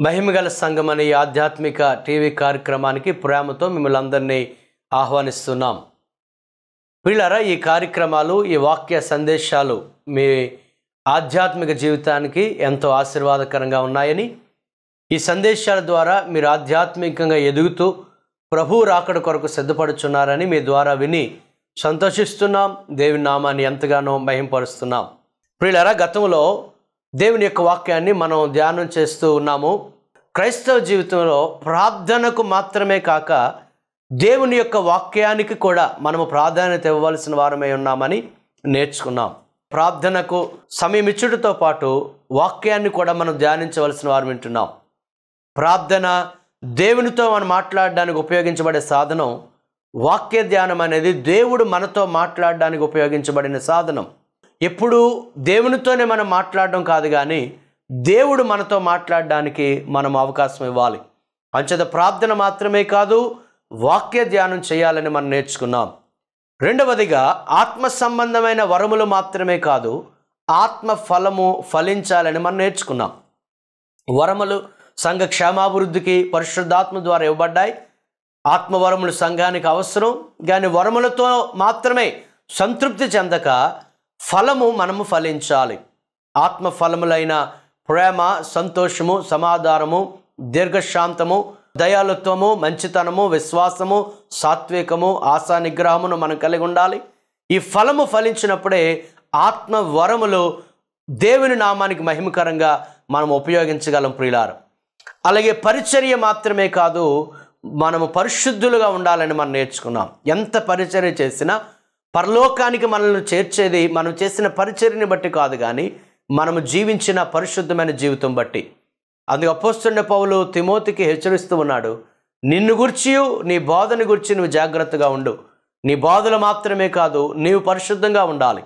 మహిమగల సంఘం అనే ఈ ఆధ్యాత్మిక టీవీ కార్యక్రమానికి ప్రేమతో మిమ్మల్ని అందరినీ ఆహ్వానిస్తున్నాం. వీళ్ళారా ఈ కార్యక్రమాలు ఈ వాక్య సందేశాలు మీ ఆధ్యాత్మిక జీవితానికి ఎంతో ఆశీర్వాదకరంగా ఉన్నాయని ఈ సందేశాల ద్వారా మీరు ఆధ్యాత్మికంగా ఎదుగుతూ ప్రభు రాకడ కొరకు సిద్ధపడుచున్నారని మీ ద్వారా విని సంతోషిస్తున్నాం. దేవుని నామాన్ని ఎంతగానో మహింపరుస్తున్నాం. ప్రియులరా గతంలో దేవుని యొక్క వాక్యాన్ని మనం ధ్యానం చేస్తూ ఉన్నాము. క్రైస్తవ జీవితంలో ప్రార్థనకు మాత్రమే కాక దేవుని యొక్క వాక్యానికి కూడా మనము ప్రాధాన్యత ఇవ్వవలసిన వారమై ఉన్నామని నేర్చుకున్నాం. ప్రార్థనకు సమయం ఇచ్చుడితో పాటు వాక్యాన్ని కూడా మనం ధ్యానించవలసిన వారు వింటున్నాం. ప్రార్థన దేవునితో మనం మాట్లాడడానికి ఉపయోగించబడే సాధనం వాక్య ధ్యానం అనేది దేవుడు మనతో మాట్లాడడానికి ఉపయోగించబడిన సాధనం. ఎప్పుడు దేవునితోనే మనం మాట్లాడడం కాదు కానీ దేవుడు మనతో మాట్లాడడానికి మనం అవకాశం ఇవ్వాలి. అంచేత ప్రార్థన మాత్రమే కాదు వాక్య ధ్యానం చేయాలని మనం నేర్చుకున్నాం. రెండవదిగా ఆత్మ సంబంధమైన వరములు మాత్రమే కాదు ఆత్మ ఫలము ఫలించాలని మనం నేర్చుకున్నాం. వరములు సంఘ క్షేమాభివృద్ధికి పరిశుద్ధాత్మ ద్వారా ఇవ్వబడ్డాయి. ఆత్మవరములు సంఘానికి అవసరం కానీ వరములతో మాత్రమే సంతృప్తి చెందక ఫలము మనము ఫలించాలి. ఆత్మ ఫలములైన ప్రేమ సంతోషము సమాధానము దీర్ఘశాంతము దయాలుత్వము మంచితనము విశ్వాసము సాత్వికము ఆశా నిగ్రహమును మనం కలిగి ఉండాలి. ఈ ఫలము ఫలించినప్పుడే ఆత్మ వరములు దేవుని నామానికి మహిమకరంగా మనం ఉపయోగించగలం ప్రియులారు. అలాగే పరిచర్య మాత్రమే కాదు మనము పరిశుద్ధులుగా ఉండాలని మనం నేర్చుకున్నాం. ఎంత పరిచర్య చేసినా పరలోకానికి మనల్ని చేర్చేది మనం చేసిన పరిచర్యని బట్టి కాదు కానీ మనము జీవించిన పరిశుద్ధమైన జీవితం బట్టి. అందుకు అపోస్తుండే పౌలు తిమోతికి హెచ్చరిస్తూ ఉన్నాడు నిన్ను గుర్చియు నీ బోధను గురించి నువ్వు జాగ్రత్తగా ఉండు. నీ బోధలు మాత్రమే కాదు నీవు పరిశుద్ధంగా ఉండాలి.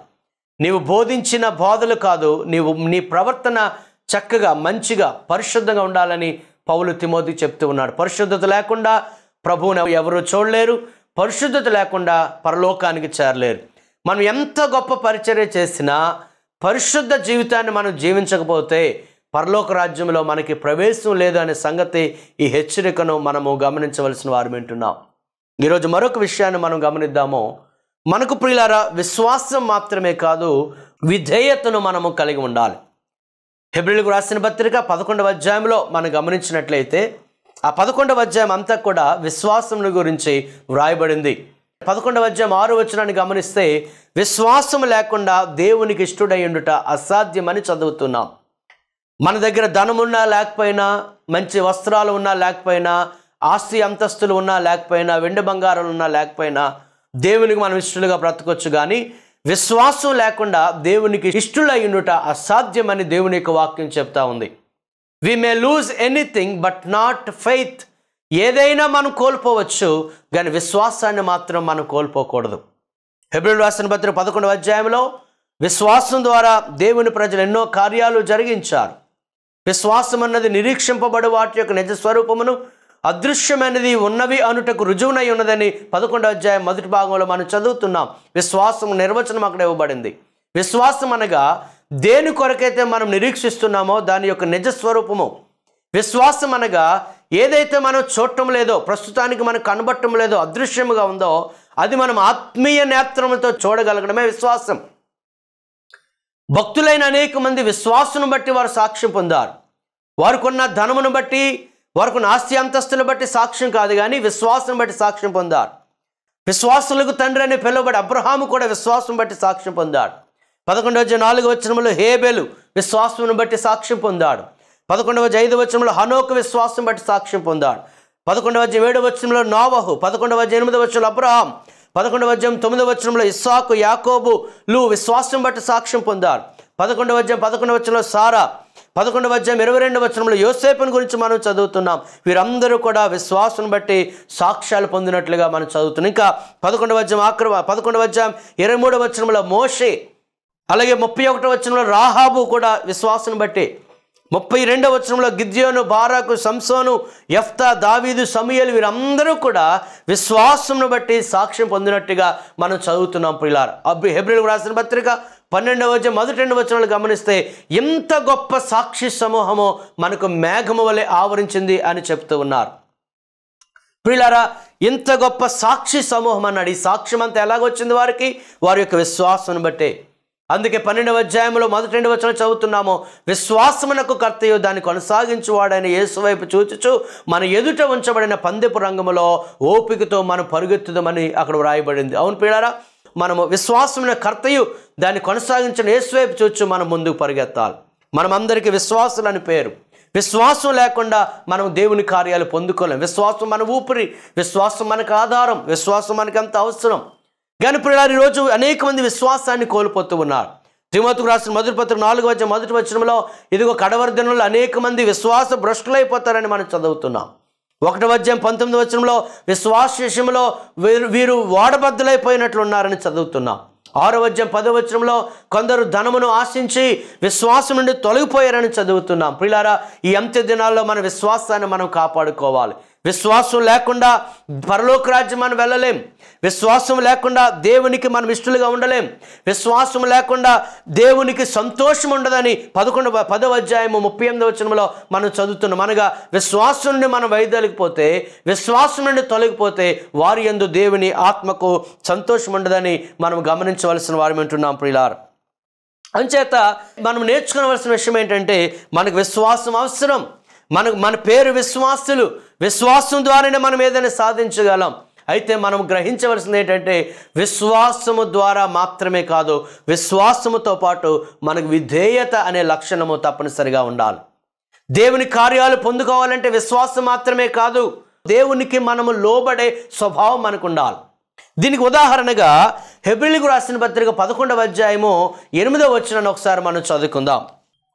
నీవు బోధించిన బోధలు కాదు నీవు నీ ప్రవర్తన చక్కగా మంచిగా పరిశుద్ధంగా ఉండాలని పౌలు తిమోతి చెప్తూ ఉన్నాడు. పరిశుద్ధత లేకుండా ప్రభువుని ఎవరు చూడలేరు పరిశుద్ధత లేకుండా పరలోకానికి చేరలేరు. మనం ఎంత గొప్ప పరిచర్య చేసినా పరిశుద్ధ జీవితాన్ని మనం జీవించకపోతే పరలోక రాజ్యంలో మనకి ప్రవేశం లేదు అనే సంగతి ఈ హెచ్చరికను మనము గమనించవలసిన వారు వింటున్నాం. ఈరోజు మరొక విషయాన్ని మనం గమనిద్దాము. మనకు ప్రియులారా విశ్వాసం మాత్రమే కాదు విధేయతను మనము కలిగి ఉండాలి. హెబ్రిల్కు రాసిన పత్రిక పదకొండవ అధ్యాయంలో మనం గమనించినట్లయితే ఆ పదకొండవ అధ్యాయం అంతా కూడా విశ్వాసం గురించి వ్రాయబడింది. పదకొండవ అధ్యాయం ఆరు వచనాన్ని గమనిస్తే విశ్వాసం లేకుండా దేవునికి ఇష్టడై ఉండుట అసాధ్యమని చదువుతున్నాం. మన దగ్గర ధనం ఉన్నా లేకపోయినా మంచి వస్త్రాలు ఉన్నా లేకపోయినా ఆస్తి అంతస్తులు ఉన్నా లేకపోయినా వెండి బంగారాలు ఉన్నా లేకపోయినా దేవునికి మనం ఇష్టలుగా బ్రతకొచ్చు కానీ విశ్వాసం లేకుండా దేవునికి ఇష్టలయ్యుండుట అసాధ్యమని దేవుని యొక్క వాక్యం చెప్తా ఉంది. We may lose anything but not faith ఏదైనా మనం కోల్పోవచ్చు కానీ విశ్వాసాన్ని మాత్రం మనం కోల్పోకూడదు. హెబ్రిల్ రాసిన పత్రిక పదకొండవ అధ్యాయంలో విశ్వాసం ద్వారా దేవుని ప్రజలు ఎన్నో కార్యాలు జరిగించారు. విశ్వాసం అన్నది నిరీక్షింపబడి వాటి యొక్క నిజ స్వరూపమును అదృశ్యమైనది ఉన్నవి అనుటకు రుజువునై ఉన్నదని పదకొండవ అధ్యాయం మొదటి భాగంలో మనం చదువుతున్నాం. విశ్వాసం నిర్వచనం అక్కడ ఇవ్వబడింది. విశ్వాసం అనగా దేని కొరకైతే మనం నిరీక్షిస్తున్నామో దాని యొక్క నిజ స్వరూపము. విశ్వాసం అనగా ఏదైతే మనం చూడటం లేదో ప్రస్తుతానికి మనం కనబట్టం లేదో అదృశ్యముగా ఉందో అది మనం ఆత్మీయ నేత్రములతో చూడగలగడమే విశ్వాసం. భక్తులైన అనేక మంది విశ్వాసును బట్టి వారు సాక్ష్యం పొందారు. వారికున్న ధనమును బట్టి వారికున్న ఆస్తి అంతస్తును బట్టి సాక్ష్యం కాదు కానీ విశ్వాసం బట్టి సాక్ష్యం పొందారు. విశ్వాసులకు తండ్రి అని పిలువబడి అబ్రహాము కూడా విశ్వాసం బట్టి సాక్ష్యం పొందాడు. పదకొండవ నాలుగు వచ్చినములు హేబెలు విశ్వాసమును బట్టి సాక్ష్యం పొందాడు. పదకొండవ ఐదు వచనంలో హనోకు విశ్వాసం బట్టి సాక్ష్యం పొందాడు. పదకొండవ అధ్యాయం ఏడవ వచనంలో నోవహు పదకొండవ అధ్యాయం ఎనిమిదవ వచనంలో అబ్రహాం పదకొండవ అధ్యాయం తొమ్మిదవ వచనంలో ఇస్సాకు యాకోబు లు విశ్వాసం బట్టి సాక్ష్యం పొందారు. పదకొండవ అధ్యాయం పదకొండవ వచనంలో సారా పదకొండవ అధ్యాయం ఇరవై రెండు వచనంలో యోసేపుని గురించి మనం చదువుతున్నాం. వీరందరూ కూడా విశ్వాసం బట్టి సాక్ష్యాలు పొందినట్లుగా మనం చదువుతున్నాం. ఇంకా పదకొండవ అధ్యాయం ఆక్రమ పదకొండవ అధ్యాయం ఇరవై మూడవ వచనంలో మోషే అలాగే ముప్పై ఒకటో వచనంలో రాహాబు కూడా విశ్వాసం బట్టి ముప్పై రెండవ వచనంలో గిద్యోను బారాకు సంసోను ఎఫ్తా దావీదు సమయలు వీరందరూ కూడా విశ్వాసంను బట్టి సాక్ష్యం పొందినట్టుగా మనం చదువుతున్నాం పిల్లారు అబ్బి హెబ్రిల్ రాసిన పత్రిక పన్నెండవ వచ్చే మొదటి రెండు వచనాలు గమనిస్తే ఎంత గొప్ప సాక్షి సమూహమో మనకు మేఘము వలె ఆవరించింది అని చెప్తూ ఉన్నారు. ప్రియులారా ఇంత గొప్ప సాక్షి సమూహం అన్నాడు. ఈ సాక్ష్యం అంతా ఎలాగొచ్చింది వారికి? వారి యొక్క విశ్వాసం బట్టే. అందుకే పన్నెండవ అధ్యాయంలో మొదటి రెండు వచ్చిన చదువుతున్నాము. విశ్వాసమునకు కర్తయు దాన్ని కొనసాగించువాడైన యేసు వైపు చూచుచు మన ఎదుట ఉంచబడిన పందెపు రంగములో ఓపికతో మనం పరుగెత్తుదామని అక్కడ వ్రాయబడింది. అవును పిల్లారా మనము విశ్వాసమున కర్తయు దాన్ని కొనసాగించిన యేసు వైపు చూచు మనం ముందుకు పరిగెత్తాలి. మనమందరికీ విశ్వాసులు అని పేరు. విశ్వాసం లేకుండా మనం దేవుని కార్యాలు పొందుకోలేం. విశ్వాసం మన ఊపిరి విశ్వాసం మనకు ఆధారం విశ్వాసం మనకు ఎంత అవసరం? కానీ పిల్లలు ఈరోజు అనేక మంది విశ్వాసాన్ని కోల్పోతూ ఉన్నారు. తిమోతుకు రాసిన మొదటి పత్రిక నాలుగు వచ్చే మొదటి వచనంలో ఇదిగో కడవరి దినంలో అనేక మంది విశ్వాస భ్రష్టులైపోతారని మనం చదువుతున్నాం. ఒకటి వద్యం పంతొమ్మిది వచనంలో విశ్వాస విషయంలో వీరు వీరు వాడబద్దులైపోయినట్లు ఉన్నారని చదువుతున్నాం. ఆరో వద్యం పదో వచనంలో కొందరు ధనమును ఆశించి విశ్వాసం నుండి తొలగిపోయారని చదువుతున్నాం. పిల్లారా ఈ అంత్య దినాల్లో మన విశ్వాసాన్ని మనం కాపాడుకోవాలి. విశ్వాసం లేకుండా పరలోక రాజ్యం మనం వెళ్ళలేం. విశ్వాసం లేకుండా దేవునికి మనం ఇష్టలుగా ఉండలేం. విశ్వాసం లేకుండా దేవునికి సంతోషం ఉండదని పదకొండు పదవ అధ్యాయము ముప్పై ఎనిమిదవ వచనంలో మనం చదువుతున్నాం. అనగా విశ్వాసం నుండి మనం వైదొలిగిపోతే విశ్వాసం నుండి తొలగిపోతే వారి యందు దేవుని ఆత్మకు సంతోషం ఉండదని మనం గమనించవలసిన వారు వింటున్నాం ప్రియులారు. అంచేత మనం నేర్చుకోవలసిన విషయం ఏంటంటే మనకు విశ్వాసం అవసరం. మనకు మన పేరు విశ్వాసులు. విశ్వాసం ద్వారానే మనం ఏదైనా సాధించగలం. అయితే మనం గ్రహించవలసింది ఏంటంటే విశ్వాసము ద్వారా మాత్రమే కాదు విశ్వాసముతో పాటు మనకు విధేయత అనే లక్షణము తప్పనిసరిగా ఉండాలి. దేవుని కార్యాలు పొందుకోవాలంటే విశ్వాసం మాత్రమే కాదు దేవునికి మనము లోబడే స్వభావం మనకు ఉండాలి దీనికి ఉదాహరణగా హెబ్రిల్కు రాసిన పత్రిక పదకొండవ అధ్యాయము ఎనిమిదవ వచ్చిన ఒకసారి మనం చదువుకుందాం.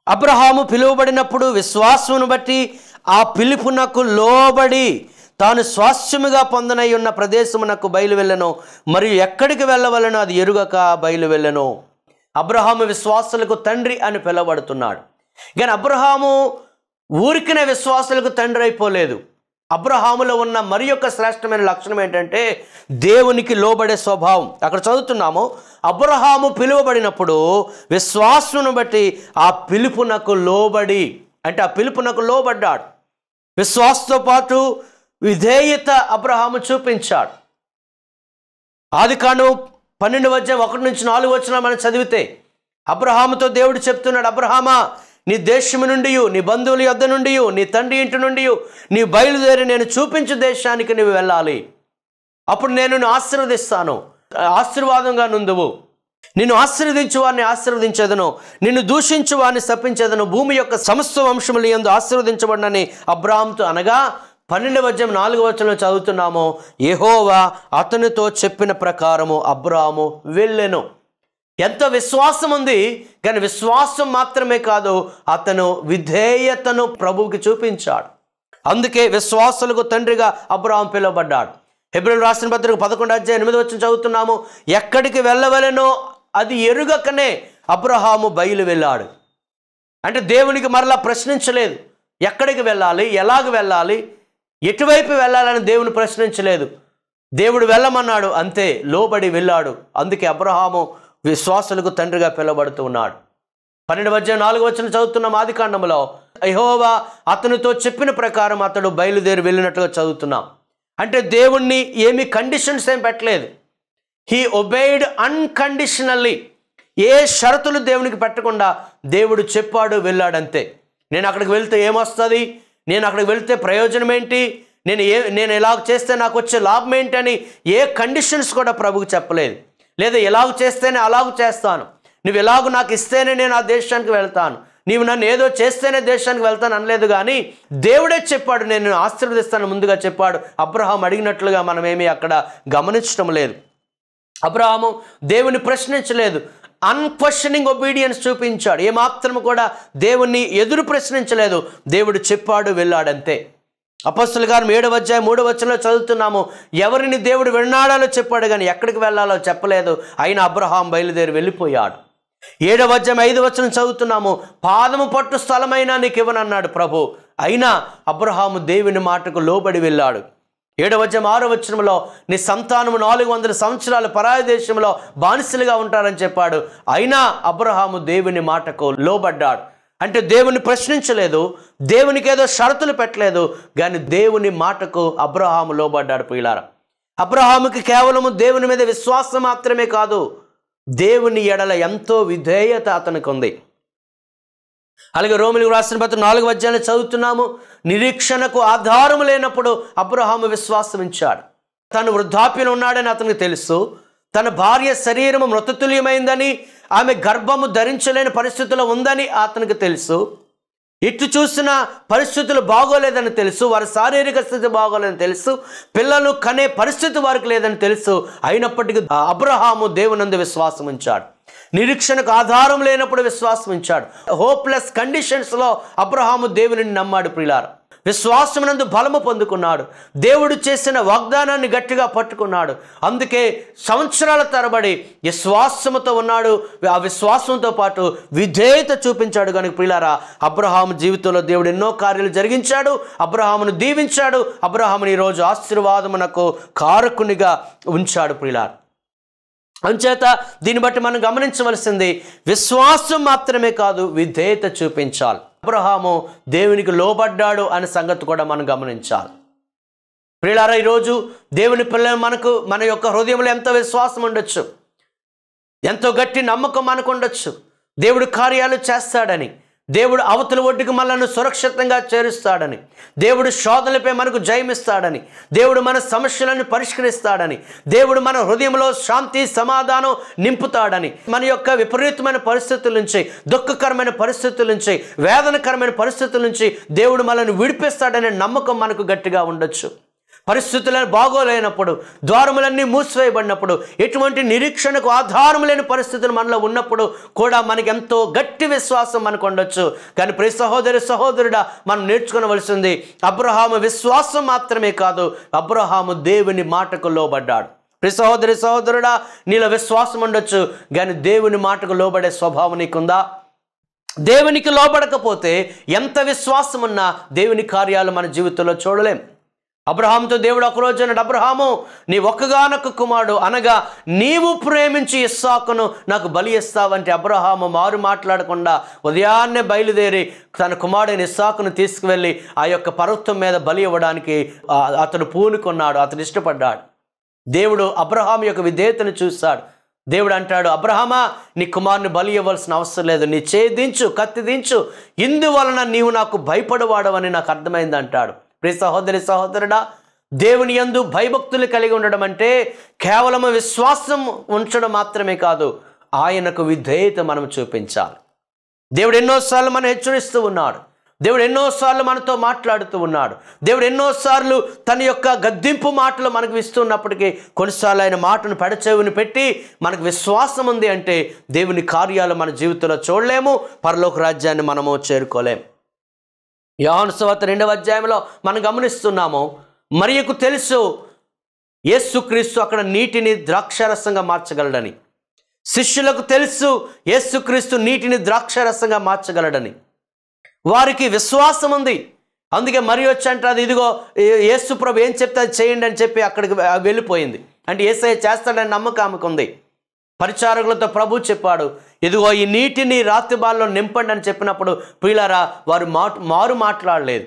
అబ్రహాము పిలువబడినప్పుడు విశ్వాసమును బట్టి ఆ పిలుపునకు లోబడి తాను స్వాస్థ్యముగా పొందనై ఉన్న ప్రదేశమునకు బయలు వెళ్ళను మరియు ఎక్కడికి వెళ్ళవలనో అది ఎరుగక బయలు వెళ్ళను అబ్రహాము విశ్వాసులకు తండ్రి అని పిలువబడుతున్నాడు. కానీ అబ్రహాము ఊరికిన విశ్వాసులకు తండ్రి అయిపోలేదు. అబ్రహాములో ఉన్న మరి యొక్క శ్రేష్టమైన లక్షణం ఏంటంటే దేవునికి లోబడే స్వభావం. అక్కడ చదువుతున్నాము అబ్రహాము పిలువబడినప్పుడు విశ్వాసమును బట్టి ఆ పిలుపునకు లోబడి అంటే ఆ పిలుపునకు లోబడ్డాడు. విశ్వాసంతో పాటు విధేయత అబ్రహాము చూపించాడు. ఆది కాండం పన్నెండు వచ్చే ఒకటి నుంచి నాలుగు వచ్చిన మనం చదివితే అబ్రహాముతో దేవుడు చెప్తున్నాడు అబ్రహామా నీ దేశము నుండి నీ బంధువుల యొద్ద నుండి నీ తండ్రి ఇంటి నుండి నీ బయలుదేరి నేను చూపించు దేశానికి నువ్వు వెళ్ళాలి. అప్పుడు నేను ఆశీర్వదిస్తాను. ఆశీర్వాదంగా నుందువు. నిన్ను ఆశీర్వదించు వారిని ఆశీర్వదించేదను నిన్ను దూషించు వారిని శపించేదను భూమి యొక్క సమస్త వంశములు ఎందు ఆశీర్వదించబడినని అబ్రాహంతో అనగా పన్నెండవ అధ్యాయం నాలుగవ వచనంలో చదువుతున్నాము. యెహోవా అతనితో చెప్పిన ప్రకారము అబ్రాము వెళ్ళెను. ఎంత విశ్వాసం ఉంది? కానీ విశ్వాసం మాత్రమే కాదు అతను విధేయతను ప్రభువుకి చూపించాడు. అందుకే విశ్వాసులకు తండ్రిగా అబ్రాహం పిలువబడ్డాడు. హెబ్రిల్ రాసిన పత్రిక పదకొండు అధ్యాయం ఎనిమిది వచ్చిన చదువుతున్నాము. ఎక్కడికి వెళ్ళవలెనో అది ఎరుగకనే అబ్రహాము బయలు వెళ్ళాడు. అంటే దేవునికి మరలా ప్రశ్నించలేదు. ఎక్కడికి వెళ్ళాలి? ఎలాగ వెళ్ళాలి? ఎటువైపు వెళ్ళాలని దేవుని ప్రశ్నించలేదు. దేవుడు వెళ్ళమన్నాడు అంతే లోబడి వెళ్ళాడు. అందుకే అబ్రహాము విశ్వాసులకు తండ్రిగా పిలువబడుతూ ఉన్నాడు. పన్నెండు మధ్య నాలుగు వచ్చిన చదువుతున్నాం ఆది కాండంలో అహోవా అతనితో చెప్పిన ప్రకారం అతడు బయలుదేరి వెళ్ళినట్టుగా చదువుతున్నాం. అంటే దేవుణ్ణి ఏమి కండిషన్స్ ఏం పెట్టలేదు. హీ ఒబెయిడ్ అన్కండిషనల్లీ ఏ షరతులు దేవునికి పెట్టకుండా దేవుడు చెప్పాడు వెళ్ళాడంతే. నేను అక్కడికి వెళ్తే ఏమొస్తుంది? నేను అక్కడికి వెళ్తే ప్రయోజనం ఏంటి? నేను ఏ నేను ఎలాగ చేస్తే నాకు వచ్చే లాభం ఏంటి అని ఏ కండిషన్స్ కూడా ప్రభుకు చెప్పలేదు. లేదా ఎలాగ చేస్తేనే అలాగ చేస్తాను. నువ్వు ఎలాగ నాకు ఇస్తేనే నేను ఆ దేశానికి వెళ్తాను. నీవు నన్ను ఏదో చేస్తేనే దేశానికి వెళ్తాను అనలేదు కానీ దేవుడే చెప్పాడు నేను ఆశీర్వదిస్తాను ముందుగా చెప్పాడు. అబ్రహాం అడిగినట్లుగా మనమేమీ అక్కడ గమనించడం లేదు. అబ్రహాము దేవుని ప్రశ్నించలేదు. అన్క్వశ్చనింగ్ ఒబీడియన్స్ చూపించాడు. ఏమాత్రం కూడా దేవుణ్ణి ఎదురు ప్రశ్నించలేదు. దేవుడు చెప్పాడు వెళ్ళాడంతే. అపస్తుల గారు ఏడవ అధ్యాయం మూడవ వచ్చంలో చదువుతున్నాము. ఎవరిని దేవుడు విన్నాడాలో చెప్పాడు కానీ ఎక్కడికి వెళ్ళాలో చెప్పలేదు. అయినా అబ్రహాం బయలుదేరి వెళ్ళిపోయాడు. ఏడవ అధ్యాయం ఐదు వచనం చదువుతున్నాము. పాదము పట్టు స్థలమైనా నీకు ఇవ్వనన్నాడు ప్రభు. అయినా అబ్రహాము దేవుని మాటకు లోబడి వెళ్ళాడు. ఏడవ అధ్యాయం ఆరో వచనంలో నీ సంతానము నాలుగు వందల సంవత్సరాలు పరాయ దేశంలో బానిసలుగా ఉంటారని చెప్పాడు. అయినా అబ్రహాము దేవుని మాటకు లోబడ్డాడు. అంటే దేవుని ప్రశ్నించలేదు. దేవునికి ఏదో షరతులు పెట్టలేదు. కానీ దేవుని మాటకు అబ్రహాము లోబడ్డాడు పిల్లార అబ్రహాముకి కేవలము దేవుని మీద విశ్వాసం మాత్రమే కాదు. దేవుని ఎడల ఎంతో విధేయత అతనికి ఉంది. అలాగే రోమిలకు రాసిన పత్రం నాలుగు అధ్యాయాలు చదువుతున్నాము. నిరీక్షణకు ఆధారం లేనప్పుడు అబ్రహాము విశ్వాసం ఇచ్చాడు తను వృద్ధాప్యం ఉన్నాడని అతనికి తెలుసు. తన భార్య శరీరము మృతతుల్యమైందని ఆమె గర్భము ధరించలేని పరిస్థితిలో ఉందని అతనికి తెలుసు. ఇటు చూసిన పరిస్థితులు బాగోలేదని తెలుసు. వారి శారీరక స్థితి బాగోలేదని తెలుసు. పిల్లలు కనే పరిస్థితి వారికి లేదని తెలుసు. అయినప్పటికీ అబ్రహాము దేవునందు విశ్వాసం ఉంచాడు నిరీక్షణకు ఆధారం లేనప్పుడు విశ్వాసం ఉంచాడు. హోప్లెస్ కండిషన్స్లో అబ్రహాము దేవుని నమ్మాడు ప్రిలారు విశ్వాసమునందు బలము పొందుకున్నాడు. దేవుడు చేసిన వాగ్దానాన్ని గట్టిగా పట్టుకున్నాడు. అందుకే సంవత్సరాల తరబడి విశ్వాసముతో ఉన్నాడు. ఆ విశ్వాసంతో పాటు విధేయత చూపించాడు కనుక ప్రిలారా అబ్రహాము జీవితంలో దేవుడు ఎన్నో కార్యాలు జరిగించాడు అబ్రహామును దీవించాడు అబ్రహాముని ఈరోజు ఆశీర్వాదమునకు కారకునిగా ఉంచాడు ప్రిలార్ అంచేత దీన్ని బట్టి మనం గమనించవలసింది విశ్వాసం మాత్రమే కాదు విధేయత చూపించాలి. అబ్రహాము దేవునికి లోబడ్డాడు అనే సంగతి కూడా మనం గమనించాలి. ప్రియులారా ఈరోజు దేవుని పిల్లలు మనకు మన యొక్క హృదయంలో ఎంతో విశ్వాసం ఉండొచ్చు. ఎంతో గట్టి నమ్మకం మనకు ఉండొచ్చు. దేవుడు కార్యాలు చేస్తాడని దేవుడు అవతల ఒడ్డుకు మనల్ని సురక్షితంగా చేరుస్తాడని దేవుడు శోధనలపై మనకు జయమిస్తాడని దేవుడు మన సమస్యలను పరిష్కరిస్తాడని దేవుడు మన హృదయంలో శాంతి సమాధానం నింపుతాడని మన యొక్క విపరీతమైన పరిస్థితుల నుంచి దుఃఖకరమైన పరిస్థితుల నుంచి వేదనకరమైన పరిస్థితుల నుంచి దేవుడు మనల్ని విడిపిస్తాడనే నమ్మకం మనకు గట్టిగా ఉండొచ్చు. పరిస్థితులను బాగోలేనప్పుడు ద్వారములన్నీ మూసివేయబడినప్పుడు ఎటువంటి నిరీక్షణకు ఆధారం లేని పరిస్థితులు మనలో ఉన్నప్పుడు కూడా మనకి ఎంతో గట్టి విశ్వాసం మనకు ఉండొచ్చు. కానీ ప్రతి సహోదరి సహోదరుడా మనం నేర్చుకోవలసింది అబ్రహాము విశ్వాసం మాత్రమే కాదు అబ్రహాము దేవుని మాటకు లోబడ్డాడు. ప్రతి సహోదరి సహోదరుడా నీలో విశ్వాసం ఉండొచ్చు కానీ దేవుని మాటకు లోబడే స్వభావం నీకుందా? దేవునికి లోబడకపోతే ఎంత విశ్వాసం ఉన్నా దేవుని కార్యాలు మన జీవితంలో చూడలేం. అబ్రహాంతో దేవుడు ఒకరోజు అన్నాడు అబ్రహాము నీ ఒక్కగానొక్క కుమారుడు అనగా నీవు ప్రేమించి ఇస్సాకును నాకు బలి ఇస్తావంటే అబ్రహాము మారు మాట్లాడకుండా ఉదయాన్నే బయలుదేరి తన కుమారుడైన ఇస్సాకును తీసుకువెళ్ళి ఆ యొక్క పర్వతం మీద బలి ఇవ్వడానికి అతడు పూనుకున్నాడు అతను ఇష్టపడ్డాడు. దేవుడు అబ్రహాం యొక్క విధేయతను చూశాడు. దేవుడు అంటాడు అబ్రహమా నీ కుమారుని బలి ఇవ్వాల్సిన అవసరం లేదు నీ చేయి దించు కత్తి దించు ఇందువలన నీవు నాకు భయపడవాడవని నాకు అర్థమైంది అంటాడు. ప్రియ సహోదరి సహోదరుడా దేవుని యందు భయభక్తులు కలిగి ఉండడం అంటే కేవలం విశ్వాసం ఉంచడం మాత్రమే కాదు ఆయనకు విధేయత మనం చూపించాలి. దేవుడు ఎన్నోసార్లు మనం హెచ్చరిస్తూ ఉన్నాడు. దేవుడు ఎన్నోసార్లు మనతో మాట్లాడుతూ ఉన్నాడు. దేవుడు ఎన్నోసార్లు తన యొక్క గద్దింపు మాటలు మనకు ఇస్తున్నప్పటికీ కొన్నిసార్లు ఆయన మాటను పెడచెవిని పెట్టి మనకు విశ్వాసం ఉంది అంటే దేవుని కార్యాలు మన జీవితంలో చూడలేము పరలోక రాజ్యాన్ని మనము చేరుకోలేము. యోహాను రెండవ అధ్యాయంలో మనం గమనిస్తున్నాము మరియకు తెలుసు యేసుక్రీస్తు అక్కడ నీటిని ద్రాక్షారసంగా మార్చగలడని. శిష్యులకు తెలుసు యేసుక్రీస్తు నీటిని ద్రాక్షారసంగా మార్చగలడని. వారికి విశ్వాసం ఉంది. అందుకే మరి వచ్చి అంటారు ఇదిగో ఏ- యేసు ప్రభు ఏం చెప్తే అది చేయండి అని చెప్పి అక్కడికి వెళ్ళిపోయింది. అంటే ఏసఐ చేస్తాడని నమ్మకం ఆమెకు ఉంది. పరిచారకులతో ప్రభు చెప్పాడు ఇదిగో ఈ నీటిని రాత్రి బాల్లో నింపండి అని చెప్పినప్పుడు ప్రియులారా వారు మాట మారు మాట్లాడలేదు.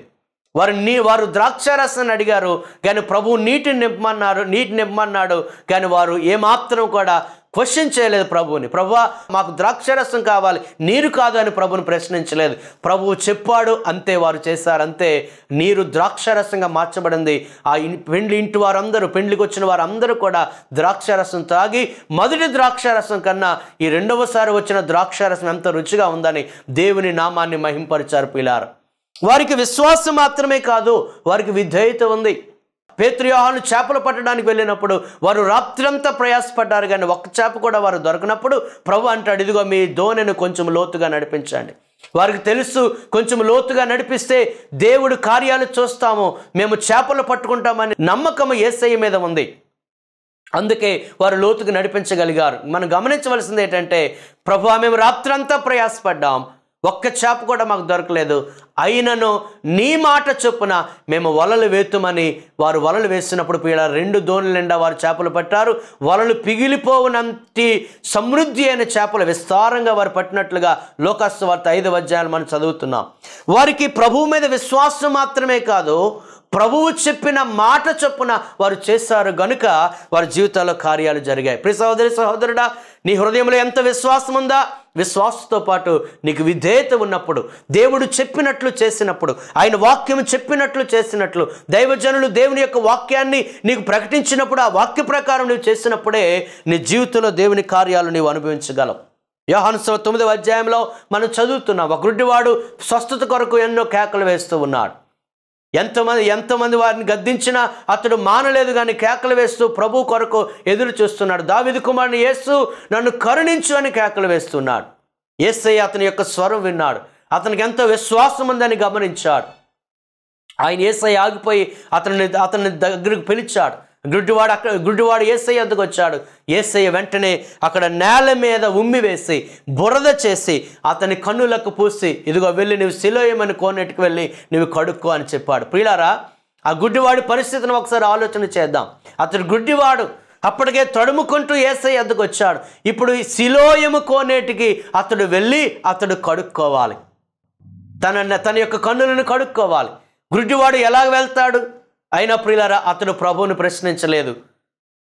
వారు నీ వారు ద్రాక్షారసాన్ని అడిగారు కానీ ప్రభు నీటిని నింపమన్నారు నీటి నింపమన్నాడు కానీ వారు ఏమాత్రం కూడా క్వశ్చన్ చేయలేదు ప్రభువుని. ప్రభువా మాకు ద్రాక్షరసం కావాలి నీరు కాదు అని ప్రభుని ప్రశ్నించలేదు. ప్రభువు చెప్పాడు అంతే వారు చేశారు అంతే. నీరు ద్రాక్షారసంగా మార్చబడింది. ఆ పెండ్లి ఇంటి వారందరూ పెండ్లికి వచ్చిన వారందరూ కూడా ద్రాక్షరసం తాగి మొదటి ద్రాక్షరసం కన్నా ఈ రెండవసారి వచ్చిన ద్రాక్షరసం ఎంత రుచిగా ఉందని దేవుని నామాన్ని మహింపరిచారు పిలారు. వారికి విశ్వాసం మాత్రమే కాదు వారికి విధేయత ఉంది. పేతృయోహాను చేపలు పట్టడానికి వెళ్ళినప్పుడు వారు రాత్రంతా ప్రయాసపడ్డారు కానీ ఒక్క చేప కూడా వారు దొరకనప్పుడు ప్రభు అంటాడు ఇదిగో మీ దోణిని కొంచెం లోతుగా నడిపించండి. వారికి తెలుసు కొంచెం లోతుగా నడిపిస్తే దేవుడు కార్యాలు చూస్తాము మేము చేపలు పట్టుకుంటామని నమ్మకం ఏసయ్య మీద ఉంది. అందుకే వారు లోతుకు నడిపించగలిగారు. మనం గమనించవలసింది ఏంటంటే ప్రభు మేము రాత్రంతా ప్రయాసపడ్డాం ఒక్క చేప కూడా మాకు దొరకలేదు. అయినను నీ మాట చొప్పున మేము వలలు వేతుమని వారు వలలు వేసినప్పుడు పీడ రెండు దోణుల నిండా వారు చేపలు పట్టారు. వలలు పిగిలిపోవునంటి సమృద్ధి అయిన చేపలు విస్తారంగా వారు పట్టినట్లుగా లోకాస్తు వార్త ఐదు అధ్యాయాలు మనం చదువుతున్నాం. వారికి ప్రభువు మీద విశ్వాసం మాత్రమే కాదు ప్రభువు చెప్పిన మాట చొప్పున వారు చేశారు గనుక వారి జీవితాల్లో కార్యాలు జరిగాయి. ప్రి సహోదరి సహోదరుడా నీ హృదయంలో ఎంత విశ్వాసం ఉందా విశ్వాసంతో పాటు నీకు విధేయత ఉన్నప్పుడు దేవుడు చెప్పినట్లు చేసినప్పుడు ఆయన వాక్యం చెప్పినట్లు చేసినట్లు దైవజనులు దేవుని యొక్క వాక్యాన్ని నీకు ప్రకటించినప్పుడు ఆ వాక్య ప్రకారం నువ్వు చేసినప్పుడే నీ జీవితంలో దేవుని కార్యాలు నీవు అనుభవించగలవు. యోహానుసవ తొమ్మిదవ అధ్యాయంలో మనం చదువుతున్నాం ఒక గుడ్డివాడు స్వస్థత కొరకు ఎన్నో కేకలు వేస్తూ ఉన్నాడు. ఎంతమంది ఎంతమంది వారిని గద్దించినా అతడు మానలేదు కానీ కేకలు వేస్తూ ప్రభు కొరకు ఎదురు చూస్తున్నాడు. దావిది కుమారుని యేసు నన్ను కరుణించు అని కేకలు వేస్తున్నాడు. ఏసయ్య అతని యొక్క స్వరం విన్నాడు. అతనికి ఎంతో విశ్వాసం ఉందని గమనించాడు. ఆయన ఏసై ఆగిపోయి అతన్ని అతన్ని దగ్గరకు పిలిచాడు. గుడ్డివాడు అక్కడ గుడ్డివాడు ఏసయ్య వద్దకు వచ్చాడు. ఏసయ్య వెంటనే అక్కడ నేల మీద ఉమ్మి వేసి బురద చేసి అతని కన్నులకు పూసి ఇదిగో వెళ్ళి నువ్వు సిలోయమని కోనేటికి వెళ్ళి నువ్వు కడుక్కో అని చెప్పాడు. ప్రియులారా ఆ గుడ్డివాడి పరిస్థితిని ఒకసారి ఆలోచన చేద్దాం. అతడు గుడ్డివాడు. అప్పటికే తడుముకుంటూ ఏసయ్య వద్దకు వచ్చాడు. ఇప్పుడు ఈ శిలోయము కోనేటికి అతడు వెళ్ళి అతడు కడుక్కోవాలి. తన తన యొక్క కన్నులను కడుక్కోవాలి. గుడ్డివాడు ఎలా వెళ్తాడు? అయినా ప్రియులారా అతడు ప్రభువుని ప్రశ్నించలేదు.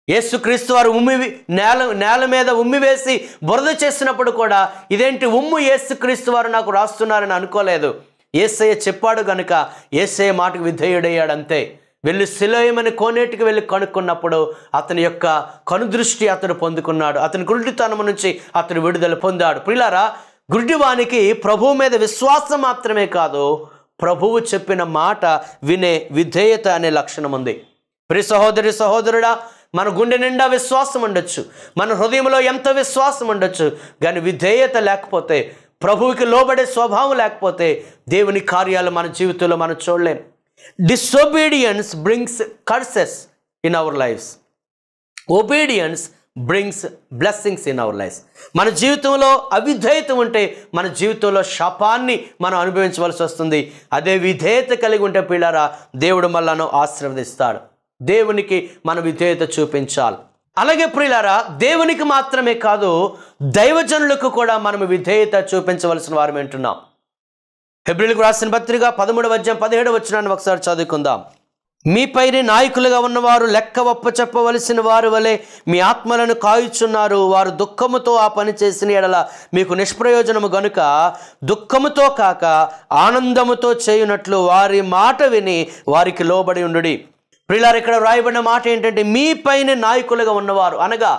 యేసుక్రీస్తు వారు ఉమ్మి నేల నేల మీద ఉమ్మి వేసి బురద చేసినప్పుడు కూడా ఇదేంటి ఉమ్ము యేసుక్రీస్తు వారు నాకు రాస్తున్నారని అనుకోలేదు. ఏసయ్య చెప్పాడు గనుక ఏసయ్య మాటకు విధేయుడయ్యాడు అంతే వెళ్ళి శిలోయమని కోనేటికి వెళ్ళి కనుక్కున్నప్పుడు అతని యొక్క కనుదృష్టి అతడు పొందుకున్నాడు. అతని గురుడితనం నుంచి అతడు విడుదల పొందాడు. పిల్లారా గుడ్డివానికి ప్రభువు మీద విశ్వాసం మాత్రమే కాదు ప్రభువు చెప్పిన మాట వినే విధేయత అనే లక్షణం ఉంది. ప్రి సహోదరి సహోదరుడా మన గుండె నిండా విశ్వాసం ఉండొచ్చు. మన హృదయంలో ఎంత విశ్వాసం ఉండొచ్చు. కానీ విధేయత లేకపోతే ప్రభువుకి లోబడే స్వభావం లేకపోతే దేవుని కార్యాలు మన జీవితంలో మనం చూడలేం. Disobedience brings curses in our lives obedience brings blessings in our life మన జీవితంలో అవిధేయత ఉంటే మన జీవితంలో శాపాన్ని మనం అనుభవించవలసి వస్తుంది. అదే విధేయత కలిగి ఉంటే పిల్లరా దేవుడు మనలను ఆశీర్వదిస్తాడు. దేవునికి మన విధేయత చూపించాలి. అలాగే ప్రియులారా దేవునికి మాత్రమే కాదు దైవజనులకు కూడా మనం విధేయత చూపించవలసిన వారు వింటున్నాం ఫిబ్రిల్కు రాసిన పత్రిక పదమూడు వద్యం పదిహేడు వచ్చినాన్ని ఒకసారి చదువుకుందాం. మీపైన నాయకులుగా ఉన్నవారు లెక్క ఒప్ప చెప్పవలసిన వారు వలె మీ ఆత్మలను కాయుచున్నారు. వారు దుఃఖముతో ఆ పని చేసిన ఎడల మీకు నిష్ప్రయోజనము గనుక దుఃఖముతో కాక ఆనందముతో చేయునట్లు వారి మాట విని వారికి లోబడి ఉండుడి. ప్రిలారు ఇక్కడ వ్రాయబడిన మాట ఏంటంటే మీపైన నాయకులుగా ఉన్నవారు అనగా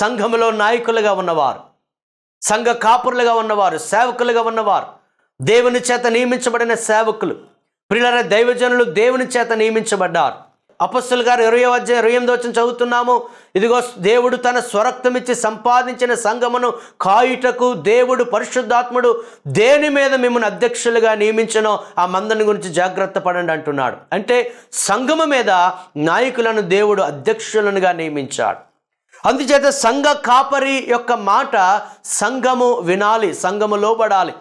సంఘములో నాయకులుగా ఉన్నవారు సంఘ కాపురులుగా ఉన్నవారు సేవకులుగా ఉన్నవారు దేవుని చేత నియమించబడిన సేవకులు ప్రిలర దైవజనులు దేవుని చేత నియమించబడ్డారు. అపస్సులు గారు ఇరవై అధ్యాయం ఇరవై ఎనిమిది వచ్చిన చదువుతున్నాము. ఇదిగో దేవుడు తన స్వరక్తమిచ్చి సంపాదించిన సంఘమును కాయుటకు దేవుడు పరిశుద్ధాత్ముడు దేని మీద మిమ్మల్ని అధ్యక్షులుగా నియమించనో ఆ మందని గురించి జాగ్రత్త పడండి అంటున్నాడు. అంటే సంఘము మీద నాయకులను దేవుడు అధ్యక్షులనుగా నియమించాడు. అందుచేత సంఘ కాపరి యొక్క మాట సంఘము వినాలి సంఘము లోబడాలి.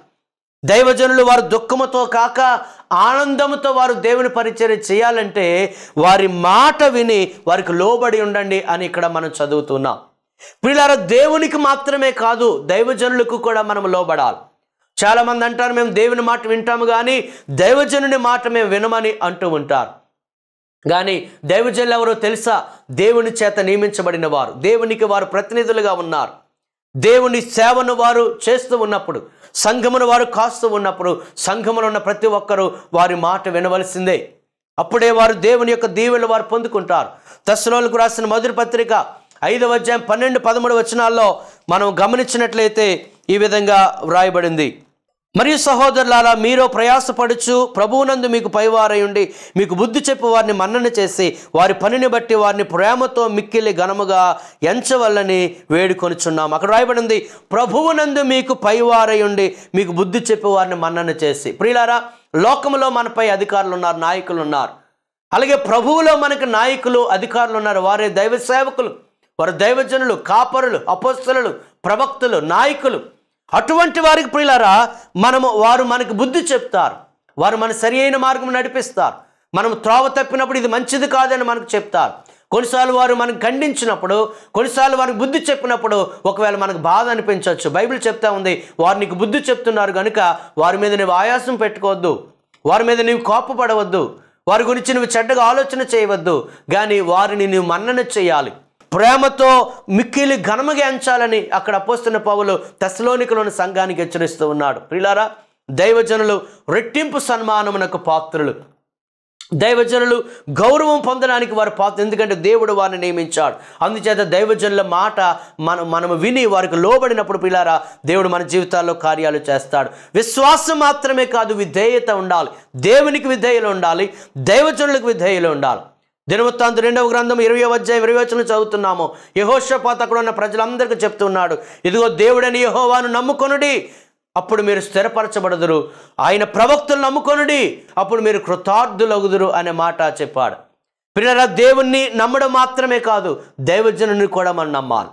దైవజనులు వారు దుఃఖముతో కాక ఆనందముతో వారు దేవుని పరిచయం చేయాలంటే వారి మాట విని వారికి లోబడి ఉండండి అని ఇక్కడ మనం చదువుతున్నాం. వీళ్ళార దేవునికి మాత్రమే కాదు దైవజనులకు కూడా మనం లోబడాలి. చాలామంది అంటారు మేము దేవుని మాట వింటాము కానీ దైవజనుని మాట మేము వినమని అంటూ ఉంటారు. కానీ దైవజనులు ఎవరో తెలుసా? దేవుని చేత నియమించబడిన వారు. దేవునికి వారు ప్రతినిధులుగా ఉన్నారు. దేవుని సేవను వారు చేస్తూ ఉన్నప్పుడు సంఘమును వారు కాస్తూ ఉన్నప్పుడు సంఘములో ఉన్న ప్రతి ఒక్కరూ వారి మాట వినవలసిందే. అప్పుడే వారు దేవుని యొక్క దీవెలు వారు పొందుకుంటారు. దశలోలకు రాసిన మొదటి పత్రిక ఐదవ అధ్యాయం పన్నెండు పదమూడు వచనాల్లో మనం గమనించినట్లయితే ఈ విధంగా వ్రాయబడింది. మరియు సహోదరులారా మీరు ప్రయాసపడుచు ప్రభువునందు మీకు పైవారై ఉండి మీకు బుద్ధి చెప్పి వారిని మన్నన చేసి వారి పనిని బట్టి వారిని ప్రేమతో మిక్కిలి ఘనముగా ఎంచవల్లని వేడుకొనుచున్నాం. అక్కడ రాయబడింది ప్రభువునందు మీకు పైవారై ఉండి మీకు బుద్ధి చెప్పు వారిని మన్నన చేసి. ప్రియులారా లోకములో మనపై అధికారులు ఉన్నారు నాయకులు ఉన్నారు అలాగే ప్రభువులో మనకు నాయకులు అధికారులు ఉన్నారు వారే దైవ సేవకులు వారు దైవజనులు కాపరులు అపోస్తలు ప్రవక్తులు నాయకులు. అటువంటి వారికి ప్రియులారా మనము వారు మనకు బుద్ధి చెప్తారు. వారు మన సరి అయిన మార్గం నడిపిస్తారు. మనం త్రోవ తప్పినప్పుడు ఇది మంచిది కాదని మనకు చెప్తారు. కొన్నిసార్లు వారు మనకు ఖండించినప్పుడు కొన్నిసార్లు వారికి బుద్ధి చెప్పినప్పుడు ఒకవేళ మనకు బాధ అనిపించవచ్చు. బైబిల్ చెప్తా ఉంది వారు నీకు బుద్ధి చెప్తున్నారు కనుక వారి మీద నీవు ఆయాసం పెట్టుకోవద్దు. వారి మీద నీవు కోపపడవద్దు. వారి గురించి నువ్వు చెడ్డగా ఆలోచన చేయవద్దు. కానీ వారిని నువ్వు మన్నన చేయాలి. ప్రేమతో మిక్కిలి ఘనముగా ఎంచాలని అక్కడ అపోస్తున్న పౌలు తెస్సలోనికలోని సంఘానికి హెచ్చరిస్తూ ఉన్నాడు. ప్రిలారా దైవజనులు రెట్టింపు సన్మానమునకు పాత్రులు. దైవజనులు గౌరవం పొందడానికి వారు పాత్ర ఎందుకంటే దేవుడు వారిని నియమించాడు. అందుచేత దైవజనుల మాట మనం మనము విని వారికి లోబడినప్పుడు పిల్లారా దేవుడు మన జీవితాల్లో కార్యాలు చేస్తాడు. విశ్వాసం మాత్రమే కాదు విధేయత ఉండాలి. దేవునికి విధేయులు ఉండాలి. దైవజనులకు విధేయులు ఉండాలి. దినవృత్తాంత రెండవ గ్రంథం ఇరవై అధ్యాయం ఇరవై వచ్చిన చదువుతున్నాము. యహోషపాత అక్కడ ఉన్న ప్రజలందరికీ చెప్తున్నాడు. ఇదిగో దేవుడని యహోవాను నమ్ముకొనుడి అప్పుడు మీరు స్థిరపరచబడదురు. ఆయన ప్రవక్తలు నమ్ముకొనుడి అప్పుడు మీరు కృతార్థులగుదురు అనే మాట చెప్పాడు. పిల్లరా దేవుణ్ణి నమ్మడం మాత్రమే కాదు దైవజనుని కూడా మనం నమ్మాలి.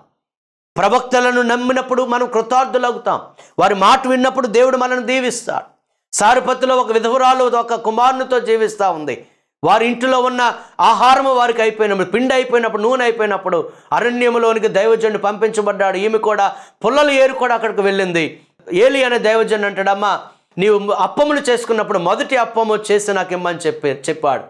ప్రవక్తలను నమ్మినప్పుడు మనం కృతార్థులవుతాం వారి మాట విన్నప్పుడు దేవుడు మనల్ని దీవిస్తాడు. సారుపతిలో ఒక విధవురాలు ఒక కుమారునితో జీవిస్తూ ఉంది. వారి ఇంటిలో ఉన్న ఆహారము వారికి అయిపోయినప్పుడు పిండి అయిపోయినప్పుడు నూనె అయిపోయినప్పుడు అరణ్యములోనికి దైవజనుడు పంపించబడ్డాడు. ఈమె కూడా పుల్లలు ఏరు కూడా అక్కడికి వెళ్ళింది. ఏలి అనే దైవజనుడు అంటాడమ్మా నీవు అప్పములు చేసుకున్నప్పుడు మొదటి అప్పము చేసి నాకు ఇమ్మని చెప్పి చెప్పాడు.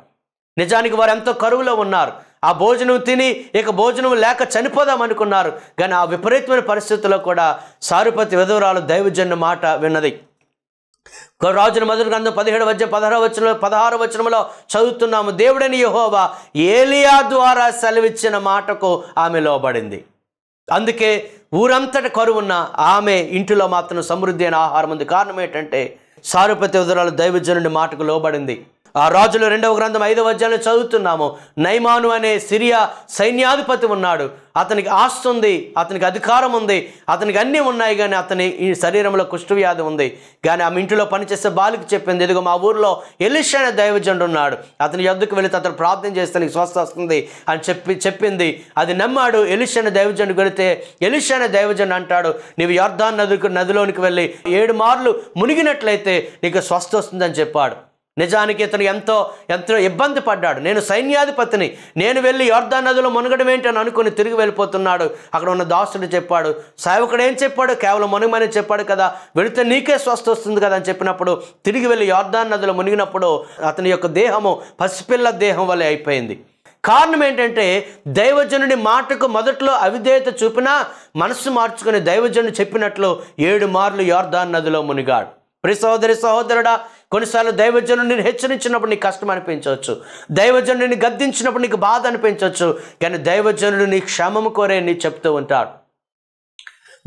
నిజానికి వారు ఎంతో కరువులో ఉన్నారు. ఆ భోజనం తిని ఇక భోజనం లేక చనిపోదాం అనుకున్నారు. కానీ ఆ విపరీతమైన పరిస్థితుల్లో కూడా సారుపతి విధవరాలు దైవజన్య మాట విన్నది. రాజుల మొదటి గ్రంథం పదిహేడు వచ్చే పదహారు వచ్చిన పదహారు వచనంలో చదువుతున్నాము. దేవుడని యహోవా ఏలియా ద్వారా సెలవిచ్చిన మాటకు ఆమె లోబడింది. అందుకే ఊరంతట కరువున్న ఆమె ఇంటిలో మాత్రం సమృద్ధి అయిన ఆహారం ఉంది. కారణం ఏంటంటే సారూపతి ఉదరాలు దైవజనుడి మాటకు లోబడింది. ఆ రాజుల రెండవ గ్రంథం ఐదవ అధ్యాయంలో చదువుతున్నాము. నైమాను అనే సిరియా సైన్యాధిపతి ఉన్నాడు. అతనికి ఆస్తి ఉంది అతనికి అధికారం ఉంది అతనికి అన్నీ ఉన్నాయి కానీ అతని ఈ శరీరంలో కుష్ఠవ్యాధి ఉంది. కానీ ఆమె ఇంటిలో పనిచేసే బాలికి చెప్పింది ఇదిగో మా ఊర్లో ఎలిషా అనే దైవజనుడు ఉన్నాడు అతని యొద్దకు వెళితే అతను ప్రార్థన చేస్తే నీకు స్వస్థ వస్తుంది అని చెప్పి చెప్పింది. అది నమ్మాడు ఎలిషా అనే దైవజనుడు వెళితే ఎలిషా అనే దైవజనుడు అంటాడు. నీవు యొర్దాన్ నదికి నదిలోనికి వెళ్ళి ఏడు మార్లు మునిగినట్లయితే నీకు స్వస్థ వస్తుందని చెప్పాడు. నిజానికి ఇతను ఎంతో ఎంతో ఇబ్బంది పడ్డాడు. నేను సైన్యాధిపతిని. నేను వెళ్ళి యోర్దాన్ నదిలో మునగడం ఏంటి అని అనుకుని తిరిగి వెళ్ళిపోతున్నాడు. అక్కడ ఉన్న దాసుడు చెప్పాడు సేవకుడు ఏం చెప్పాడు? కేవలం మునగమని చెప్పాడు కదా. వెళితే నీకే స్వస్థ వస్తుంది కదా అని చెప్పినప్పుడు తిరిగి వెళ్ళి యోర్దాన్ నదిలో మునిగినప్పుడు అతని యొక్క దేహము పసిపిల్ల దేహం వలె అయిపోయింది. కారణం ఏంటంటే దైవజనుడి మాటకు మొదట్లో అవిధేయత చూపినా మనస్సు మార్చుకుని దైవజనుడు చెప్పినట్లు ఏడు మార్లు యోర్దాన్ నదిలో మునిగాడు. ప్రి సహోదరి సహోదరుడా కొన్నిసార్లు దైవజనుడిని హెచ్చరించినప్పుడు నీకు కష్టం అనిపించవచ్చు. దైవజనుడిని గద్దించినప్పుడు నీకు బాధ అనిపించవచ్చు. కానీ దైవజనుడు నీ క్షమము కోరే నీ చెప్తూ ఉంటాడు.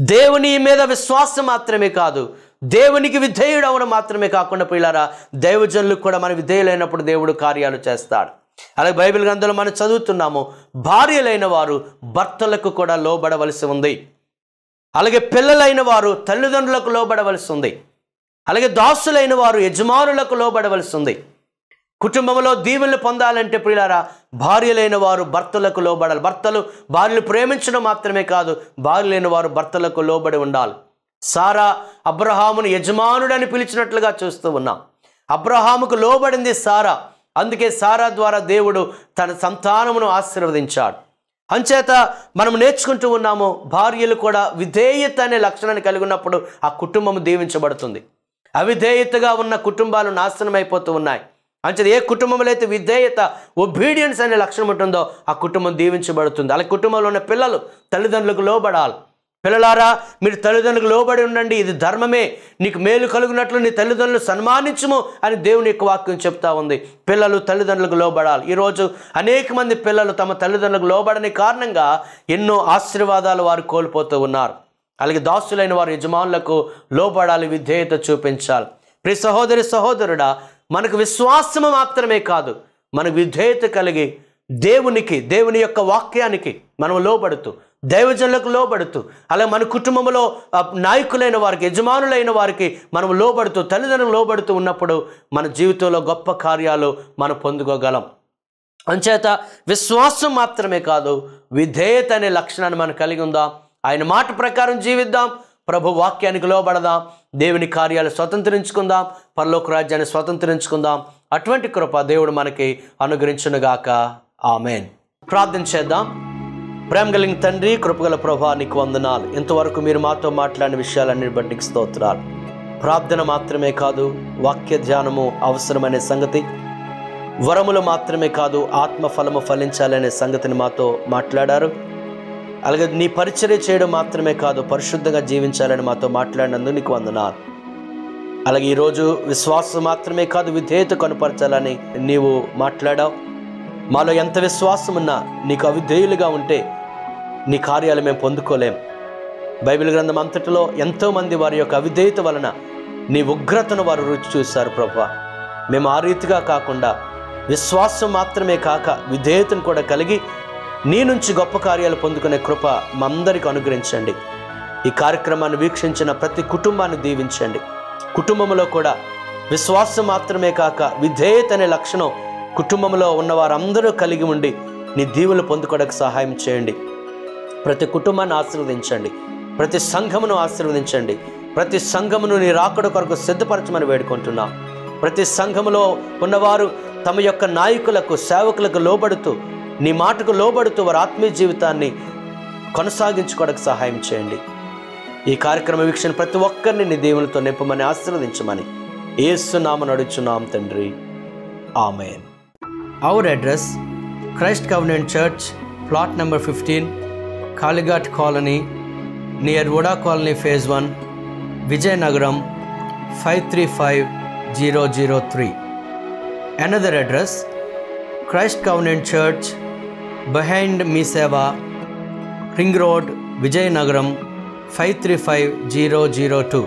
దేవుని మీద విశ్వాసం మాత్రమే కాదు దేవునికి విధేయుడు అవడం మాత్రమే కాకుండా పిల్లారా దైవజనులకు కూడా మన విధేయులైనప్పుడు దేవుడు కార్యాలు చేస్తాడు. అలాగే బైబిల్ గ్రంథంలో మనం చదువుతున్నాము భార్యలైన వారు భర్తలకు కూడా లోబడవలసి ఉంది. అలాగే పిల్లలైన వారు తల్లిదండ్రులకు లోబడవలసి ఉంది. అలాగే దాసులైన వారు యజమానులకు లోబడవలసి ఉంది కుటుంబంలో దీవెనలు పొందాలంటే ప్రియులారా భార్యలైన వారు భర్తలకు లోబడాలి. భర్తలు భార్యలు ప్రేమించడం మాత్రమే కాదు భార్యలైన వారు భర్తలకు లోబడి ఉండాలి. సారా అబ్రహామును యజమానుడని పిలిచినట్లుగా చూస్తూ ఉన్నాం. అబ్రహాముకు లోబడింది సారా. అందుకే సారా ద్వారా దేవుడు తన సంతానమును ఆశీర్వదించాడు. అంచేత మనం నేర్చుకుంటూ ఉన్నాము భార్యలు కూడా విధేయత అనే లక్షణాన్ని కలిగి ఉన్నప్పుడు ఆ కుటుంబం దీవించబడుతుంది. అవిధేయతగా ఉన్న కుటుంబాలు నాశనం అయిపోతూ ఉన్నాయి. అంచేది ఏ కుటుంబంలో అయితే విధేయత ఒబీడియన్స్ అనే లక్షణం ఉంటుందో ఆ కుటుంబం దీవించబడుతుంది. అలాగే కుటుంబంలో ఉన్న పిల్లలు తల్లిదండ్రులకు లోబడాలి. పిల్లలారా మీరు తల్లిదండ్రులకు లోబడి ఉండండి. ఇది ధర్మమే. నీకు మేలు కలుగునట్లు నీ తల్లిదండ్రులు సన్మానించము అని దేవుని యొక్క వాక్యం చెప్తా ఉంది. పిల్లలు తల్లిదండ్రులకు లోబడాలి. ఈరోజు అనేక మంది పిల్లలు తమ తల్లిదండ్రులకు లోబడని కారణంగా ఎన్నో ఆశీర్వాదాలు వారు కోల్పోతూ ఉన్నారు. అలాగే దాసులైన వారు యజమానులకు లోబడాలి విధేయత చూపించాలి. ప్రి సహోదరి సహోదరుడా మనకు విశ్వాసము మాత్రమే కాదు. మనకు విధేయత కలిగి దేవునికి దేవుని యొక్క వాక్యానికి మనం లోబడుతూ దైవజనులకు లోబడుతూ అలాగే మన కుటుంబంలో నాయకులైన వారికి యజమానులైన వారికి మనం లోబడుతూ తల్లిదండ్రులు లోబడుతూ ఉన్నప్పుడు మన జీవితంలో గొప్ప కార్యాలు మనం పొందుకోగలం. అంచేత విశ్వాసం మాత్రమే కాదు విధేయత అనే లక్షణాన్ని మనం కలిగి ఉందాం. ఆయన మాట ప్రకారం జీవిద్దాం. ప్రభు వాక్యానికి లోబడదాం. దేవుని కార్యాలు స్వతంత్రించుకుందాం. పరలోక రాజ్యాన్ని స్వతంత్రించుకుందాం. అటువంటి కృప దేవుడు మనకి అనుగ్రహించునుగాక. ఆమెన్. ప్రార్థన చేద్దాం. ప్రేమ కలిగిన తండ్రి కృపగల ప్రభా నీకు వందనాలు. ఇంతవరకు మీరు మాతో మాట్లాడిన విషయాలన్నీ బట్టి స్తోత్రాలు. ప్రార్థన మాత్రమే కాదు వాక్య ధ్యానము అవసరమనే సంగతి. వరములు మాత్రమే కాదు ఆత్మ ఫలము ఫలించాలనే సంగతిని మాతో మాట్లాడారు. అలాగే నీ పరిచర్య చేయడం మాత్రమే కాదు పరిశుద్ధంగా జీవించాలని మాతో మాట్లాడినందుకు నీకు వందనాలు. అలాగే ఈరోజు విశ్వాసం మాత్రమే కాదు విధేయత కనుపరచాలని నీవు మాట్లాడావు. మాలో ఎంత విశ్వాసం ఉన్నా నీకు అవిధేయులుగా ఉంటే నీ కార్యాలు మేము పొందుకోలేం. బైబిల్ గ్రంథం అంతటిలో ఎంతోమంది వారి యొక్క అవిధేయత వలన నీ ఉగ్రతను వారు రుచి చూశారు ప్రభు. మేము ఆ రీతిగా కాకుండా విశ్వాసం మాత్రమే కాక విధేయతను కూడా కలిగి నీ నుంచి గొప్ప కార్యాలు పొందుకునే కృప మందరికి అనుగ్రహించండి. ఈ కార్యక్రమాన్ని వీక్షించిన ప్రతి కుటుంబాన్ని దీవించండి. కుటుంబంలో కూడా విశ్వాసం మాత్రమే కాక విధేయత అనే లక్షణం కుటుంబంలో ఉన్న వారందరూ కలిగి ఉండి నీ దీవులు పొందుకోవడానికి సహాయం చేయండి. ప్రతి కుటుంబాన్ని ఆశీర్వదించండి. ప్రతి సంఘమును ఆశీర్వదించండి. ప్రతి సంఘమును నీ రాకడ కొరకు సిద్ధపరచమని వేడుకుంటున్నాం. ప్రతి సంఘములో ఉన్నవారు తమ యొక్క నాయకులకు సేవకులకు లోబడుతూ నీ మాటకు లోబడుతూ వారి ఆత్మీయ జీవితాన్ని కొనసాగించుకోవడానికి సహాయం చేయండి. ఈ కార్యక్రమ వీక్షణ ప్రతి ఒక్కరిని నీ దేవునితో నింపమని ఆశీర్వదించమని ఏసునామని అడుచున్నాం తండ్రి. ఆమె our address Christ covenant church plot number fifteen Kalighat colony near VUDA colony phase one Vizianagaram five three five zero zero three another address Christ covenant church behind Mee Seva ring road Vizianagaram five three five zero zero two